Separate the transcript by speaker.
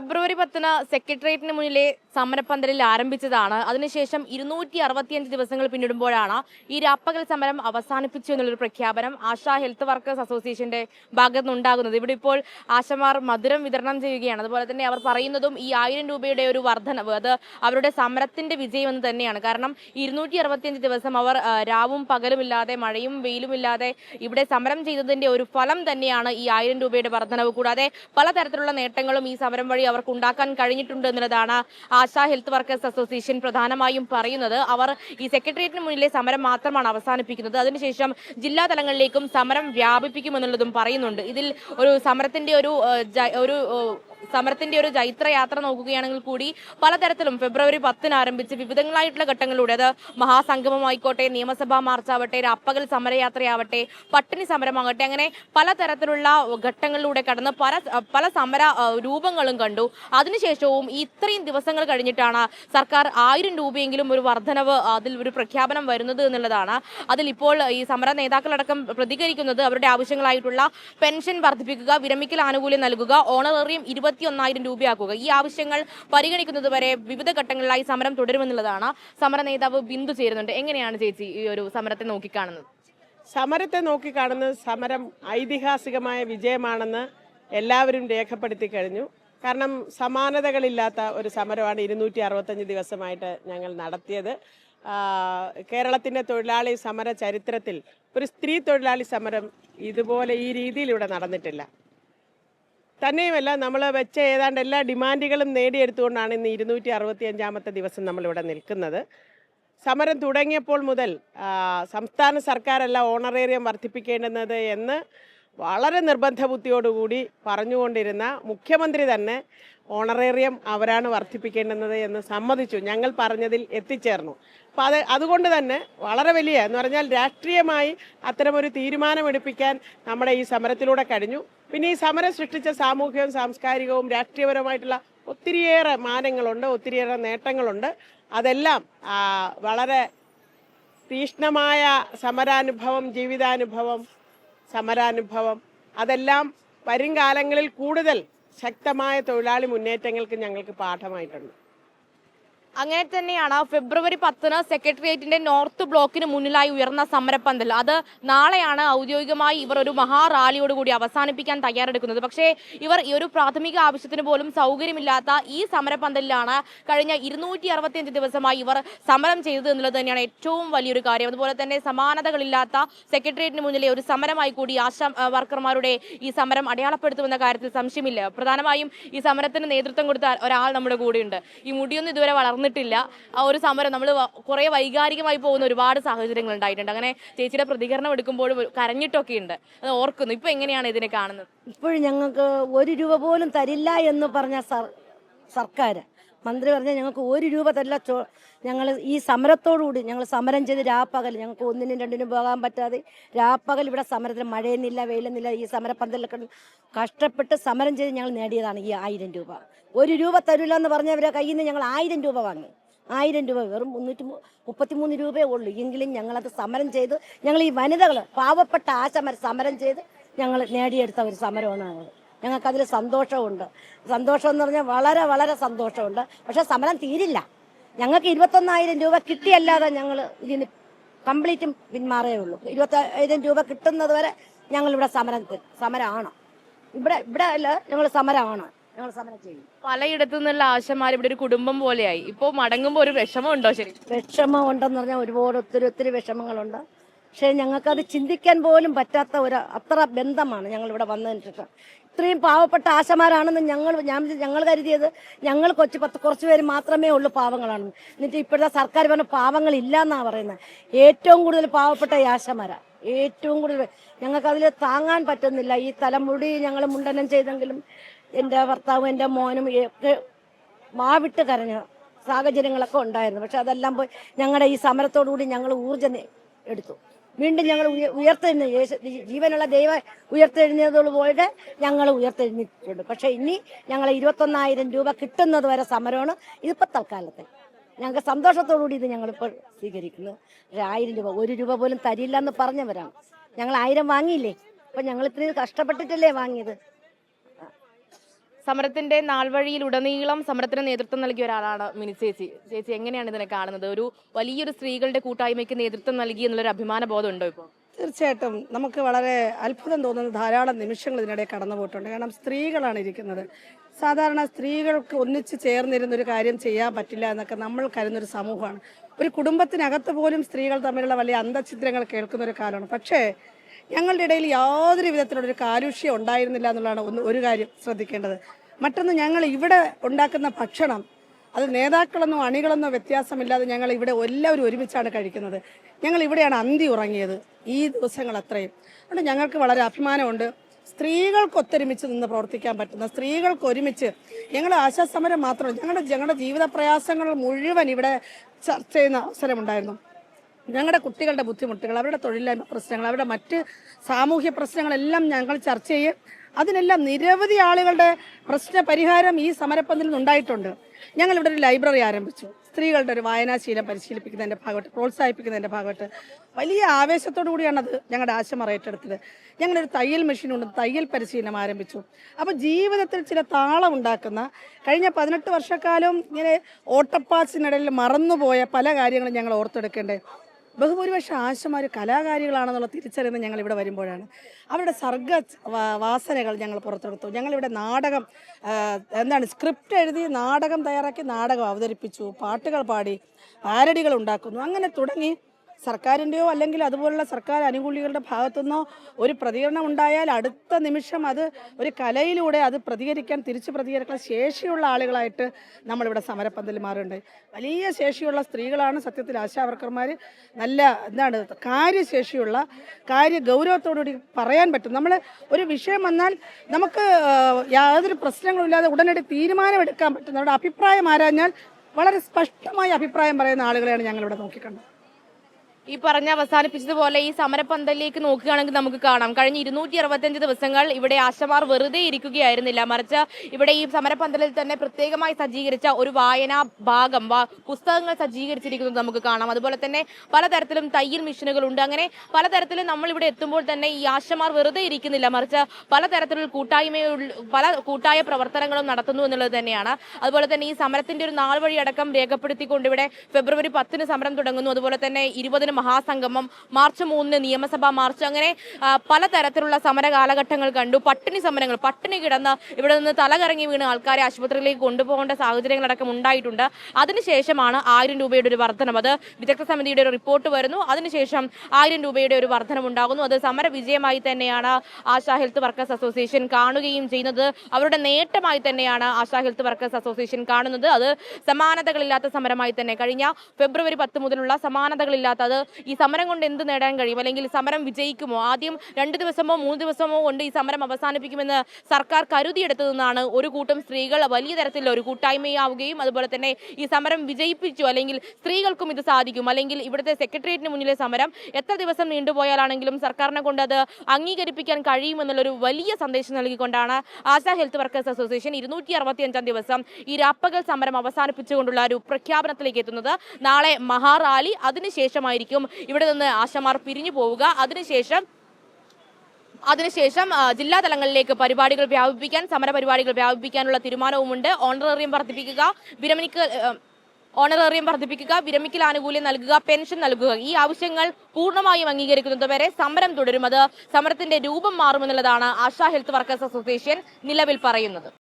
Speaker 1: ഫെബ്രുവരി പത്തിന് സെക്രട്ടേറിയറ്റിന് മുന്നിലെ സമരപ്പന്തലിൽ ആരംഭിച്ചതാണ്. അതിനുശേഷം ഇരുന്നൂറ്റി അറുപത്തിയഞ്ച് ദിവസങ്ങൾ പിന്നിടുമ്പോഴാണ് ഈ രാപ്പകൽ സമരം അവസാനിപ്പിച്ചു എന്നുള്ളൊരു പ്രഖ്യാപനം ആശാ ഹെൽത്ത് വർക്കേഴ്സ് അസോസിയേഷന്റെ ഭാഗത്തു നിന്നുണ്ടാകുന്നത് ഇവിടെ ഇപ്പോൾ ആശമാർ മധുരം വിതരണം ചെയ്യുകയാണ്. അതുപോലെ തന്നെ അവർ പറയുന്നതും ഈ ആയിരം രൂപയുടെ ഒരു വർധനവ്. അത് അവരുടെ സമരത്തിന്റെ വിജയം എന്ന് തന്നെയാണ്. കാരണം ഇരുന്നൂറ്റി അറുപത്തിയഞ്ച് ദിവസം അവർ രാവും പകലുമില്ലാതെ മഴയും വെയിലുമില്ലാതെ ഇവിടെ സമരം ചെയ്തതിന്റെ ഒരു ഫലം തന്നെയാണ് ഈ ആയിരം രൂപയുടെ വർധനവ്. കൂടാതെ പലതരത്തിലുള്ള നേട്ടങ്ങളും ഈ സമരം വഴി അവർക്ക് ഉണ്ടാക്കാൻ കഴിഞ്ഞിട്ടുണ്ട് എന്നുള്ളതാണ് ആശാ ഹെൽത്ത് വർക്കേഴ്സ് അസോസിയേഷൻ പ്രധാനമായും പറയുന്നത് അവർ ഈ സെക്രട്ടേറിയറ്റിന് മുന്നിലെ സമരം മാത്രമാണ് അവസാനിപ്പിക്കുന്നത്. അതിനുശേഷം ജില്ലാ തലങ്ങളിലേക്കും സമരം വ്യാപിപ്പിക്കുമെന്നുള്ളതും പറയുന്നുണ്ട്. ഇതിൽ ഒരു സമരത്തിന്റെ ഒരു ഒരു സമരത്തിന്റെ ഒരു ജൈത്രയാത്ര നോക്കുകയാണെങ്കിൽ കൂടി പലതരത്തിലും ഫെബ്രുവരി പത്തിന് ആരംഭിച്ച് വിവിധങ്ങളായിട്ടുള്ള ഘട്ടങ്ങളിലൂടെ അത് മഹാസംഗമമായിക്കോട്ടെ നിയമസഭാ മാർച്ചാവട്ടെ രാപ്പകൽ സമരയാത്രയാവട്ടെ പട്ടിണി സമരമാകട്ടെ അങ്ങനെ പലതരത്തിലുള്ള ഘട്ടങ്ങളിലൂടെ കടന്ന് പല പല സമര രൂപങ്ങളും കണ്ടു. അതിനുശേഷവും ഇത്രയും ദിവസങ്ങൾ കഴിഞ്ഞിട്ടാണ് സർക്കാർ ആയിരം രൂപയെങ്കിലും ഒരു വർധനവ് അതിൽ ഒരു പ്രഖ്യാപനം വരുന്നത് എന്നുള്ളതാണ്. അതിലിപ്പോൾ ഈ സമര നേതാക്കളടക്കം പ്രതികരിക്കുന്നത് അവരുടെ ആവശ്യങ്ങളായിട്ടുള്ള പെൻഷൻ വർദ്ധിപ്പിക്കുക വിരമിക്കൽ ആനുകൂല്യം നൽകുക ഓണറേറിയം ഇരുപത്തിയൊന്നായിരം രൂപയാക്കുക. ഈ ആവശ്യങ്ങൾ പരിഗണിക്കുന്നത് വരെ വിവിധ ഘട്ടങ്ങളിലായി സമരം തുടരുമെന്നുള്ളതാണ് സമര നേതാവ് ബിന്ദു ചേരുന്നുണ്ട്. എങ്ങനെയാണ് ചേച്ചി ഈ ഒരു സമരത്തെ നോക്കിക്കാണുന്നത്?
Speaker 2: സമരത്തെ നോക്കിക്കാണുന്നത് സമരം ഐതിഹാസികമായ വിജയമാണെന്ന് എല്ലാവരും രേഖപ്പെടുത്തി കഴിഞ്ഞു. കാരണം സമാനതകളില്ലാത്ത ഒരു സമരമാണ് ഇരുന്നൂറ്റി അറുപത്തഞ്ച് ദിവസമായിട്ട് ഞങ്ങൾ നടത്തിയത്. കേരളത്തിന്റെ തൊഴിലാളി സമര ചരിത്രത്തിൽ ഒരു സ്ത്രീ തൊഴിലാളി സമരം ഇതുപോലെ ഈ രീതിയിൽ ഇവിടെ നടന്നിട്ടില്ല. തന്നെയുമല്ല നമ്മൾ വെച്ച ഏതാണ്ട് എല്ലാ ഡിമാൻഡുകളും നേടിയെടുത്തുകൊണ്ടാണ് ഇന്ന് ഇരുന്നൂറ്റി അറുപത്തി അഞ്ചാമത്തെ ദിവസം നമ്മളിവിടെ നിൽക്കുന്നത്. സമരം തുടങ്ങിയപ്പോൾ മുതൽ സംസ്ഥാന സർക്കാരല്ല ഓണറേറിയം വർദ്ധിപ്പിക്കേണ്ടുന്നത് എന്ന് വളരെ നിർബന്ധ ബുദ്ധിയോടുകൂടി പറഞ്ഞുകൊണ്ടിരുന്ന മുഖ്യമന്ത്രി തന്നെ ഓണറേറിയം അവരാണ് വർദ്ധിപ്പിക്കേണ്ടുന്നത് എന്ന് സമ്മതിച്ചു. ഞങ്ങൾ പറഞ്ഞതിൽ എത്തിച്ചേർന്നു. അപ്പോൾ അത് അതുകൊണ്ട് തന്നെ വളരെ വലിയ എന്ന് പറഞ്ഞാൽ രാഷ്ട്രീയമായി അത്തരമൊരു തീരുമാനമെടുപ്പിക്കാൻ നമ്മുടെ ഈ സമരത്തിലൂടെ കഴിഞ്ഞു. പിന്നെ ഈ സമരം സൃഷ്ടിച്ച സാമൂഹികവും സാംസ്കാരികവും രാഷ്ട്രീയപരമായിട്ടുള്ള ഒത്തിരിയേറെ മാനങ്ങളുണ്ട് ഒത്തിരിയേറെ നേട്ടങ്ങളുണ്ട്. അതെല്ലാം വളരെ തീഷ്ണമായ സമരാനുഭവം ജീവിതാനുഭവം സമരാനുഭവം. അതെല്ലാം വരും കാലങ്ങളിൽ കൂടുതൽ ശക്തമായ തൊഴിലാളി മുന്നേറ്റങ്ങൾക്ക് ഞങ്ങൾക്ക് പാഠമായിട്ടുണ്ട്.
Speaker 1: അങ്ങനെ തന്നെയാണ് ഫെബ്രുവരി പത്തിന് സെക്രട്ടേറിയറ്റിന്റെ നോർത്ത് ബ്ലോക്കിന് മുന്നിലായി ഉയർന്ന സമരപ്പന്തൽ. അത് നാളെയാണ് ഔദ്യോഗികമായി ഇവർ ഒരു മഹാറാലിയോടുകൂടി അവസാനിപ്പിക്കാൻ തയ്യാറെടുക്കുന്നത്. പക്ഷേ ഇവർ ഈ ഒരു പ്രാഥമിക ആവശ്യത്തിന് പോലും സൗകര്യമില്ലാത്ത ഈ സമരപ്പന്തലിലാണ് കഴിഞ്ഞ ഇരുന്നൂറ്റി അറുപത്തിയഞ്ച് ദിവസമായി ഇവർ സമരം ചെയ്തത് എന്നുള്ളത് തന്നെയാണ് ഏറ്റവും വലിയൊരു കാര്യം. അതുപോലെ തന്നെ സമാനതകളില്ലാത്ത സെക്രട്ടേറിയറ്റിന് മുന്നിലെ ഒരു സമരമായി കൂടി ആശാ വർക്കർമാരുടെ ഈ സമരം അടയാളപ്പെടുത്തുമെന്ന കാര്യത്തിൽ സംശയമില്ല. പ്രധാനമായും ഈ സമരത്തിന് നേതൃത്വം കൊടുത്ത ഒരാൾ നമ്മുടെ കൂടെയുണ്ട്. ഈ മുടിയൊന്നും ഇതുവരെ വളർന്നിട്ടില്ല ആ ഒരു സമരം നമ്മൾ കുറെ വൈകാരികമായി പോകുന്ന ഒരുപാട് സാഹചര്യങ്ങൾ ഉണ്ടായിട്ടുണ്ട്. അങ്ങനെ ചേച്ചിയുടെ പ്രതികരണം എടുക്കുമ്പോഴും കരഞ്ഞിട്ടൊക്കെ ഉണ്ട്. അത് ഓർക്കുന്നു. ഇപ്പൊ എങ്ങനെയാണ് ഇതിനെ കാണുന്നത്?
Speaker 3: ഇപ്പോഴും ഞങ്ങൾക്ക് ഒരു രൂപ പോലും തരില്ല എന്ന് പറഞ്ഞ സർ സർക്കാർ മന്ത്രി പറഞ്ഞാൽ ഞങ്ങൾക്ക് ഒരു രൂപ തല്ല ചോ ഞങ്ങൾ ഈ സമരത്തോടുകൂടി ഞങ്ങൾ സമരം ചെയ്ത് രാപ്പകൽ ഞങ്ങൾക്ക് ഒന്നിനും രണ്ടിനും പോകാൻ പറ്റാതെ രാപ്പകൽ ഇവിടെ സമരത്തിൽ മഴയെന്നില്ല വെയിലെന്നില്ല ഈ സമരപ്പന്തലൊക്കെ കഷ്ടപ്പെട്ട് സമരം ചെയ്ത് ഞങ്ങൾ നേടിയതാണ് ഈ ആയിരം രൂപ. ഒരു രൂപ തരില്ല എന്ന് പറഞ്ഞവരെ കയ്യിൽ നിന്ന് ഞങ്ങൾ ആയിരം രൂപ വാങ്ങി. ആയിരം രൂപ വെറും മുന്നൂറ്റി മുപ്പത്തി മുപ്പത്തിമൂന്ന് രൂപയേ ഉള്ളൂ. എങ്കിലും ഞങ്ങളത് സമരം ചെയ്ത് ഞങ്ങൾ ഈ വനിതകൾ പാവപ്പെട്ട ആ സമരം സമരം ചെയ്ത് ഞങ്ങൾ നേടിയെടുത്ത ഒരു സമരമാണ് ഞങ്ങൾ ഞങ്ങൾക്കതിൽ സന്തോഷമുണ്ട്. സന്തോഷം എന്ന് പറഞ്ഞാൽ വളരെ വളരെ സന്തോഷമുണ്ട്. പക്ഷെ സമരം തീരില്ല. ഞങ്ങൾക്ക് ഇരുപത്തൊന്നായിരം രൂപ കിട്ടിയല്ലാതെ ഞങ്ങൾ ഇതിന് കംപ്ലീറ്റും പിന്മാറേ ഉള്ളൂ. ഇരുപത്തായിരം രൂപ കിട്ടുന്നത് വരെ ഞങ്ങൾ ഇവിടെ സമരം സമരമാണ് ഇവിടെ ഇവിടെ അല്ല ഞങ്ങൾ സമരമാണ് ഞങ്ങൾ സമരം ചെയ്യും.
Speaker 1: പലയിടത്തു നിന്നുള്ള ആശമാർ ഇവിടെ ഒരു കുടുംബം പോലെയായി. ഇപ്പൊ മടങ്ങുമ്പോൾ ഒരു വിഷമം ഉണ്ടോ ശരി?
Speaker 3: വിഷമം ഉണ്ടെന്ന് പറഞ്ഞാൽ ഒരുപാട് ഒത്തിരി ഒത്തിരി വിഷമങ്ങളുണ്ട്. പക്ഷേ ഞങ്ങൾക്കത് ചിന്തിക്കാൻ പോലും പറ്റാത്ത ഒരു അത്ര ബന്ധമാണ് ഞങ്ങൾ ഇവിടെ വന്നതിന് ശേഷം. ഇത്രയും പാവപ്പെട്ട ആശമാരാണെന്ന് ഞങ്ങൾ ഞാൻ ഞങ്ങൾ കരുതിയത് ഞങ്ങൾ കൊച്ചു പത്ത് കുറച്ച് പേര് മാത്രമേ ഉള്ളൂ പാവങ്ങളാണെന്ന് എന്നിട്ട് ഇപ്പോഴത്തെ സർക്കാർ പറഞ്ഞ പാവങ്ങളില്ല എന്നാണ് പറയുന്നത് ഏറ്റവും കൂടുതൽ പാവപ്പെട്ട ഈ ആശമാരാണ് ഏറ്റവും കൂടുതൽ ഞങ്ങൾക്കതിൽ താങ്ങാൻ പറ്റുന്നില്ല. ഈ തലമുടി ഞങ്ങൾ മുണ്ടനം ചെയ്തെങ്കിലും എന്റെ ഭർത്താവും എന്റെ മോനും ഒക്കെ മാവിട്ട് കരഞ്ഞ സാഹചര്യങ്ങളൊക്കെ ഉണ്ടായിരുന്നു. പക്ഷെ അതെല്ലാം പോയി ഞങ്ങളുടെ ഈ സമരത്തോടുകൂടി ഞങ്ങൾ ഊർജം എടുത്തു. വീണ്ടും ഞങ്ങൾ ഉയ- ഉയർത്തെഴുന്ന യേശു ജീവനുള്ള ദൈവ പോയിട്ട് ഞങ്ങൾ ഉയർത്തെഴുന്നിട്ടുണ്ട് പക്ഷേ ഇനി ഞങ്ങൾ ഇരുപത്തൊന്നായിരം രൂപ കിട്ടുന്നത് വരെ സമരമാണ്. ഇതിപ്പോൾ തൽക്കാലത്ത് ഞങ്ങൾക്ക് സന്തോഷത്തോടുകൂടി ഇത് ഞങ്ങളിപ്പോൾ സ്വീകരിക്കുന്നു. പക്ഷേ ആയിരം രൂപ ഒരു രൂപ പോലും തരില്ല എന്ന് പറഞ്ഞവരാണ്. ഞങ്ങൾ ആയിരം വാങ്ങിയില്ലേ? അപ്പം ഞങ്ങൾ ഇത്രയും കഷ്ടപ്പെട്ടിട്ടല്ലേ വാങ്ങിയത്?
Speaker 1: സമരത്തിന്റെ നാൾവഴിയിലുടനീളം സമരത്തിന് നേതൃത്വം നൽകിയ ഒരാളാണ് മിനി ചേച്ചി. ചേച്ചി എങ്ങനെയാണ് ഇതിനെ കാണുന്നത്? ഒരു വലിയൊരു സ്ത്രീകളുടെ കൂട്ടായ്മയ്ക്ക് നേതൃത്വം നൽകി എന്നുള്ളൊരു അഭിമാന ബോധം ഉണ്ടോ ഇപ്പോൾ
Speaker 4: തീർച്ചയായിട്ടും. നമുക്ക് വളരെ അത്ഭുതം തോന്നുന്ന ധാരാളം നിമിഷങ്ങൾ ഇതിനിടെ കടന്നു പോയിട്ടുണ്ട് കാരണം സ്ത്രീകളാണ് ഇരിക്കുന്നത്. സാധാരണ സ്ത്രീകൾക്ക് ഒന്നിച്ച് ചേർന്നിരുന്ന ഒരു കാര്യം ചെയ്യാൻ പറ്റില്ല എന്നൊക്കെ നമ്മൾ കരുതുന്നൊരു സമൂഹമാണ്. ഒരു കുടുംബത്തിനകത്ത് പോലും സ്ത്രീകൾ തമ്മിലുള്ള വലിയ അന്തഛിദ്രങ്ങൾ കേൾക്കുന്ന ഒരു കാലമാണ്. പക്ഷേ ഞങ്ങളുടെ ഇടയിൽ യാതൊരു വിധത്തിലുള്ളൊരു കാരുഷ്യം ഉണ്ടായിരുന്നില്ല എന്നുള്ളതാണ് ഒന്ന് ഒരു കാര്യം ശ്രദ്ധിക്കേണ്ടത്. മറ്റൊന്ന് ഞങ്ങൾ ഇവിടെ ഉണ്ടാക്കുന്ന ഭക്ഷണം അത് നേതാക്കളെന്നോ അണികളെന്നോ വ്യത്യാസമില്ലാതെ ഞങ്ങൾ ഇവിടെ എല്ലാവരും ഒരുമിച്ചാണ് കഴിക്കുന്നത്. ഞങ്ങൾ ഇവിടെയാണ് അന്തി ഉറങ്ങിയത് ഈ ദിവസങ്ങൾ അത്രയും. അതുകൊണ്ട് ഞങ്ങൾക്ക് വളരെ അഭിമാനമുണ്ട്. സ്ത്രീകൾക്ക് ഒത്തൊരുമിച്ച് നിന്ന് പ്രവർത്തിക്കാൻ പറ്റുന്ന സ്ത്രീകൾക്ക് ഒരുമിച്ച് ഞങ്ങൾ ആശാസമരം മാത്രമല്ല ഞങ്ങളുടെ ഞങ്ങളുടെ ജീവിത പ്രയാസങ്ങൾ മുഴുവൻ ഇവിടെ ചർച്ച ചെയ്യുന്ന അവസരമുണ്ടായിരുന്നു. ഞങ്ങളുടെ കുട്ടികളുടെ ബുദ്ധിമുട്ടുകൾ അവരുടെ തൊഴിലില്ലായ്മ പ്രശ്നങ്ങൾ അവരുടെ മറ്റ് സാമൂഹ്യ പ്രശ്നങ്ങളെല്ലാം ഞങ്ങൾ ചർച്ച ചെയ്യും. അതിനെല്ലാം നിരവധി ആളുകളുടെ പ്രശ്ന പരിഹാരം ഈ സമരപ്പന്തിൽ നിന്നുണ്ടായിട്ടുണ്ട്. ഞങ്ങൾ ഇവിടെ ഒരു ലൈബ്രറി ആരംഭിച്ചു. സ്ത്രീകളുടെ ഒരു വായനാശീലം പരിശീലിപ്പിക്കുന്നതിന്റെ ഭാഗമായിട്ട് പ്രോത്സാഹിപ്പിക്കുന്നതിന്റെ ഭാഗമായിട്ട്. വലിയ ആവേശത്തോടു കൂടിയാണ് അത് ഞങ്ങളുടെ ആശ്രമം ഏറ്റെടുത്തത് ഞങ്ങളൊരു തയ്യൽ മെഷീൻ ഉണ്ട് തയ്യൽ പരിശീലനം ആരംഭിച്ചു. അപ്പോൾ ജീവിതത്തിൽ ചില താളം ഉണ്ടാക്കുന്ന കഴിഞ്ഞ പതിനെട്ട് വർഷക്കാലം ഇങ്ങനെ ഓട്ടപ്പാച്ചിനിടയിൽ മറന്നുപോയ പല കാര്യങ്ങളും ഞങ്ങൾ ഓർത്തെടുക്കേണ്ടത്. ബഹുഭൂരിപക്ഷം ആശമാർ കലാകാരികളാണെന്നുള്ള തിരിച്ചറിയുന്ന ഞങ്ങൾ ഇവിടെ വരുമ്പോഴാണ്. അവരുടെ സർഗ വാസനകൾ ഞങ്ങൾ പുറത്തെടുത്തു. ഞങ്ങളിവിടെ നാടകം എന്താണ് സ്ക്രിപ്റ്റ് എഴുതി നാടകം തയ്യാറാക്കി നാടകം അവതരിപ്പിച്ചു. പാട്ടുകൾ പാടി പാരഡികൾ ഉണ്ടാക്കുന്നു. അങ്ങനെ തുടങ്ങി സർക്കാരിന്റെയോ അല്ലെങ്കിൽ അതുപോലുള്ള സർക്കാർ അനുകൂലികളുടെ ഭാഗത്തുനിന്നോ ഒരു പ്രതികരണം ഉണ്ടായാൽ അടുത്ത നിമിഷം അത് ഒരു കലയിലൂടെ അത് പ്രതികരിക്കാൻ തിരിച്ച് പ്രതികരിക്കാൻ ശേഷിയുള്ള ആളുകളായിട്ട് നമ്മളിവിടെ സമരപ്പന്തൽ മാറുണ്ട് വലിയ ശേഷിയുള്ള സ്ത്രീകളാണ് സത്യത്തിൽ ആശാവർക്കർമാർ നല്ല എന്താണ് കാര്യശേഷിയുള്ള കാര്യ ഗൗരവത്തോടുകൂടി പറയാൻ പറ്റും. നമ്മൾ ഒരു വിഷയം വന്നാൽ നമുക്ക് യാതൊരു പ്രശ്നങ്ങളുമില്ലാതെ ഉടനടി തീരുമാനമെടുക്കാൻ പറ്റും. നമ്മുടെ അഭിപ്രായം ആരാഞ്ഞാൽ വളരെ സ്പഷ്ടമായ അഭിപ്രായം പറയുന്ന ആളുകളെയാണ് ഞങ്ങളിവിടെ നോക്കിക്കണ്ടത്.
Speaker 1: ഈ പറഞ്ഞ അവസാനിപ്പിച്ചതുപോലെ ഈ സമരപന്തലിലേക്ക് നോക്കുകയാണെങ്കിൽ നമുക്ക് കാണാം. കഴിഞ്ഞ ഇരുന്നൂറ്റി അറുപത്തഞ്ച് ദിവസങ്ങൾ ഇവിടെ ആശമാർ വെറുതെ ഇരിക്കുകയായിരുന്നില്ല. മറിച്ച് ഇവിടെ ഈ സമരപന്തലിൽ തന്നെ പ്രത്യേകമായി സജ്ജീകരിച്ച ഒരു വായനാ ഭാഗം പുസ്തകങ്ങൾ സജ്ജീകരിച്ചിരിക്കുന്നത് നമുക്ക് കാണാം. അതുപോലെ തന്നെ പലതരത്തിലും തയ്യൽ മെഷീനുകൾ ഉണ്ട്. അങ്ങനെ പലതരത്തിലും നമ്മൾ ഇവിടെ എത്തുമ്പോൾ തന്നെ ഈ ആശമാർ വെറുതെ ഇരിക്കുന്നില്ല. മറിച്ച് പലതരത്തിലുള്ള കൂട്ടായ്മയുള്ള പല കൂട്ടായ പ്രവർത്തനങ്ങളും നടത്തുന്നു എന്നുള്ളത് തന്നെയാണ്. അതുപോലെ തന്നെ ഈ സമരത്തിന്റെ ഒരു നാൾ വഴി അടക്കം രേഖപ്പെടുത്തിക്കൊണ്ട് ഇവിടെ ഫെബ്രുവരി പത്തിന് സമരം തുടങ്ങുന്നു. അതുപോലെ തന്നെ ഇരുപതിന് മഹാസംഗമം മാർച്ച് മൂന്നിന് നിയമസഭാ മാർച്ച് അങ്ങനെ പലതരത്തിലുള്ള സമര കാലഘട്ടങ്ങൾ കണ്ടു. പട്ടിണി സമരങ്ങൾ പട്ടിണി കിടന്ന് ഇവിടെ നിന്ന് തലകറങ്ങി വീണ് ആൾക്കാരെ ആശുപത്രിയിലേക്ക് കൊണ്ടുപോകേണ്ട സാഹചര്യങ്ങളടക്കം ഉണ്ടായിട്ടുണ്ട്. അതിനുശേഷമാണ് ആയിരം രൂപയുടെ ഒരു വർധനം. അത് വിദഗ്ധ സമിതിയുടെ ഒരു റിപ്പോർട്ട് വരുന്നു. അതിനുശേഷം ആയിരം രൂപയുടെ ഒരു വർധനം ഉണ്ടാകുന്നു. അത് സമര വിജയമായി തന്നെയാണ് ആശാ ഹെൽത്ത് വർക്കേഴ്സ് അസോസിയേഷൻ കാണുകയും ചെയ്യുന്നത്. അവരുടെ നേട്ടമായി തന്നെയാണ് ആശാ ഹെൽത്ത് വർക്കേഴ്സ് അസോസിയേഷൻ കാണുന്നത്. അത് സമാനതകളില്ലാത്ത സമരമായി തന്നെ. കഴിഞ്ഞ ഫെബ്രുവരി പത്ത് മുതലുള്ള സമാനതകളില്ലാത്ത അത് ഈ സമരം കൊണ്ട് എന്ത് നേടാൻ കഴിയും? അല്ലെങ്കിൽ സമരം വിജയിക്കുമോ? ആദ്യം രണ്ട് ദിവസമോ മൂന്ന് ദിവസമോ കൊണ്ട് ഈ സമരം അവസാനിപ്പിക്കുമെന്ന് സർക്കാർ കരുതിയെടുത്തതെന്നാണ് ഒരു കൂട്ടം സ്ത്രീകൾ വലിയ തരത്തിലുള്ള ഒരു കൂട്ടായ്മയാവുകയും അതുപോലെ തന്നെ ഈ സമരം വിജയിപ്പിച്ചു. അല്ലെങ്കിൽ സ്ത്രീകൾക്കും ഇത് സാധിക്കും. അല്ലെങ്കിൽ ഇവിടുത്തെ സെക്രട്ടേറിയറ്റിന് മുന്നിലെ സമരം എത്ര ദിവസം നീണ്ടുപോയാലാണെങ്കിലും സർക്കാരിനെ കൊണ്ട് അത് അംഗീകരിപ്പിക്കാൻ കഴിയുമെന്നുള്ളൊരു വലിയ സന്ദേശം നൽകിക്കൊണ്ടാണ് ആശാ ഹെൽത്ത് വർക്കേഴ്സ് അസോസിയേഷൻ ഇരുന്നൂറ്റി അറുപത്തിയഞ്ചാം ദിവസം ഈ രാപ്പകൽ സമരം അവസാനിപ്പിച്ചുകൊണ്ടുള്ള ഒരു പ്രഖ്യാപനത്തിലേക്ക് എത്തുന്നത്. നാളെ മഹാറാലി. അതിനുശേഷമായിരിക്കും ഇവിടെ നിന്ന് ആശമാർ പിരിഞ്ഞു പോവുക. അതിനുശേഷം അതിനുശേഷം ജില്ലാ തലങ്ങളിലേക്ക് പരിപാടികൾ വ്യാപിപ്പിക്കാൻ സമരപരിപാടികൾ വ്യാപിപ്പിക്കാനുള്ള തീരുമാനവുമുണ്ട്. ഓണറേറിയം വർദ്ധിപ്പിക്കുക വിരമിക്കൽ ഏ, ഓണറേറിയം വർദ്ധിപ്പിക്കുക വിരമിക്കൽ ആനുകൂല്യം നൽകുക പെൻഷൻ നൽകുക. ഈ ആവശ്യങ്ങൾ പൂർണമായും അംഗീകരിക്കുന്നതുവരെ സമരം തുടരും. അത് സമരത്തിന്റെ രൂപം മാറുമെന്നുള്ളതാണ് ആശാ ഹെൽത്ത് വർക്കേഴ്സ് അസോസിയേഷൻ നിലവിൽ പറയുന്നത്.